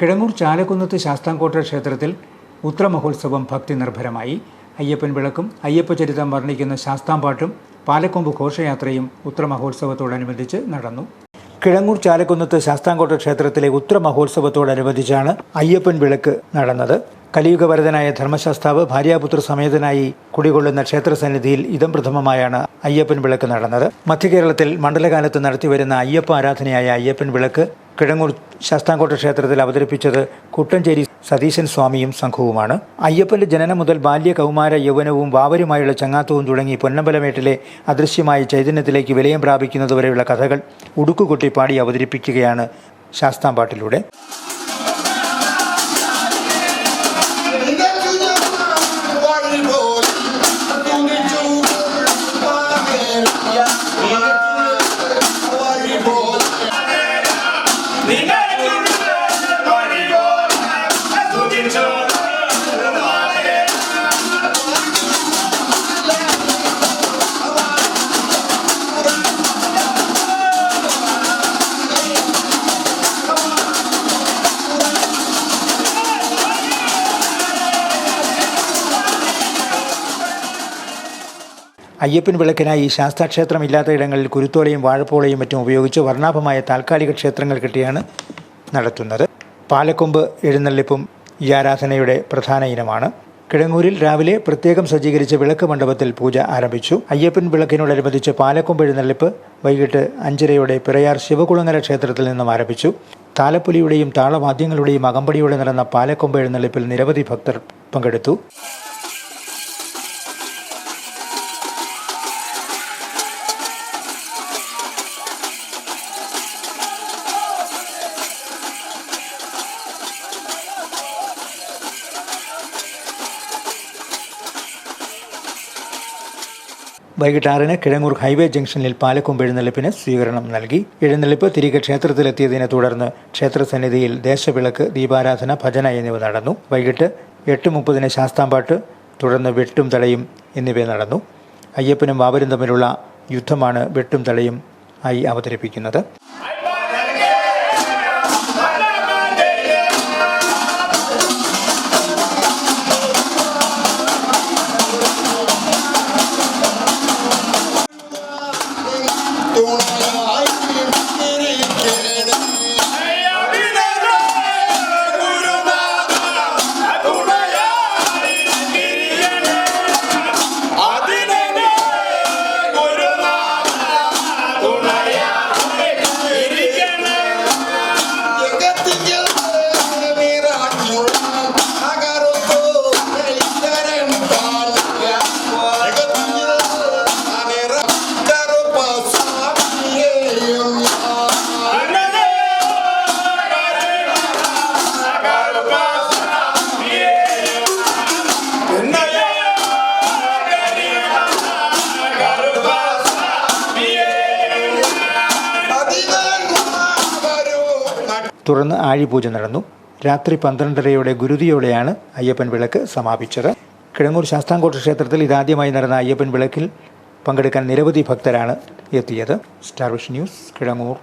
കിഴങ്ങൂർ ചാലക്കുന്നത്ത് ശാസ്താംകോട്ട ക്ഷേത്രത്തിൽ ഉത്രമഹോത്സവം ഭക്തി നിർഭരമായി അയ്യപ്പൻ വിളക്കും അയ്യപ്പ ചരിതം വർണിക്കുന്ന ശാസ്താംപാട്ടും പാലക്കൊമ്പ് ഘോഷയാത്രയും ഉത്രമഹോത്സവത്തോടനുബന്ധിച്ച് നടന്നു. കിഴങ്ങൂർ ചാലക്കുന്നത്ത് ശാസ്താംകോട്ട ക്ഷേത്രത്തിലെ ഉത്രമഹോത്സവത്തോടനുബന്ധിച്ചാണ് അയ്യപ്പൻ വിളക്ക് നടന്നത്. കലിയുഗവരതനായ ധർമ്മശാസ്താവ് ഭാര്യാപുത്ര സമേതനായി കുടികൊള്ളുന്ന ക്ഷേത്രസന്നിധിയിൽ ഇതം പ്രഥമമായാണ് അയ്യപ്പൻ വിളക്ക് നടന്നത്. മധ്യകേരളത്തിൽ മണ്ഡലകാലത്ത് നടത്തിവരുന്ന അയ്യപ്പ ആരാധനയായ അയ്യപ്പൻ വിളക്ക് കിഴങ്ങൂർ ശാസ്താംകോട്ട ക്ഷേത്രത്തിൽ അവതരിപ്പിച്ചത് കുട്ടഞ്ചേരി സതീശൻ സ്വാമിയും സംഘവുമാണ്. അയ്യപ്പന്റെ ജനനം മുതൽ ബാല്യ കൗമാര യൗവനവും വാവരുമായുള്ള ചങ്ങാത്തവും തുടങ്ങി പൊന്നമ്പലമേട്ടിലെ അദൃശ്യമായ ചൈതന്യത്തിലേക്ക് വിലയം പ്രാപിക്കുന്നതുവരെയുള്ള കഥകൾ ഉടുക്കുകൊട്ടി പാടി അവതരിപ്പിക്കുകയാണ് ശാസ്താംപാട്ടിലൂടെ. അയ്യപ്പൻ വിളക്കിനായി ശാസ്താക്ഷേത്രം ഇല്ലാത്ത ഇടങ്ങളിൽ കുരുത്തോലയും വാഴപ്പോളയും മറ്റും ഉപയോഗിച്ച് വർണാഭമായ താൽക്കാലിക ക്ഷേത്രങ്ങൾ കെട്ടിയാണ് നടത്തുന്നത്. പാലക്കൊമ്പ് എഴുന്നള്ളിപ്പും ഈ ആരാധനയുടെ പ്രധാന ഇനമാണ്. കിഴങ്ങൂരിൽ രാവിലെ പ്രത്യേകം സജ്ജീകരിച്ച വിളക്ക് മണ്ഡപത്തിൽ പൂജ ആരംഭിച്ചു. അയ്യപ്പൻ വിളക്കിനോടനുബന്ധിച്ച് പാലക്കൊമ്പ് എഴുന്നള്ളിപ്പ് വൈകിട്ട് അഞ്ചരയോടെ പിറയാർ ശിവകുളങ്ങര ക്ഷേത്രത്തിൽ നിന്നും ആരംഭിച്ചു. താലപ്പൊലിയുടെയും താളവാദ്യങ്ങളുടെയും അകമ്പടിയോടെ നടന്ന പാലക്കൊമ്പ് എഴുന്നള്ളിപ്പിൽ നിരവധി ഭക്തർ പങ്കെടുത്തു. വൈകിട്ട് ആറിന് കിഴങ്ങൂർ ഹൈവേ ജംഗ്ഷനിൽ പാലക്കൊമ്പ് എഴുന്നള്ളിപ്പിന് സ്വീകരണം നൽകി. എഴുന്നള്ളിപ്പ് തിരികെ ക്ഷേത്രത്തിലെത്തിയതിനെ തുടർന്ന് ക്ഷേത്രസന്നിധിയിൽ ദേശവിളക്ക് ദീപാരാധന ഭജന എന്നിവ നടന്നു. വൈകിട്ട് എട്ട് മുപ്പതിന് ശാസ്താംപാട്ട് തുടർന്ന് വെട്ടും തടയും എന്നിവ നടന്നു. അയ്യപ്പനും വാവരും തമ്മിലുള്ള യുദ്ധമാണ് വെട്ടും തടയും ആയി അവതരിപ്പിക്കുന്നത്. തുടർന്ന് ആഴിപൂജ നടന്നു. രാത്രി പന്ത്രണ്ടരയോടെ ഗുരുതിയോടെയാണ് അയ്യപ്പൻ വിളക്ക് സമാപിച്ചത്. കിഴങ്ങൂർ ശാസ്താംകോട്ട ക്ഷേത്രത്തിൽ ഇതാദ്യമായി നടന്ന അയ്യപ്പൻ വിളക്കിൽ പങ്കെടുക്കാൻ നിരവധി ഭക്തരാണ് എത്തിയത്. സ്റ്റാർവിഷ് ന്യൂസ് കിഴങ്ങൂർ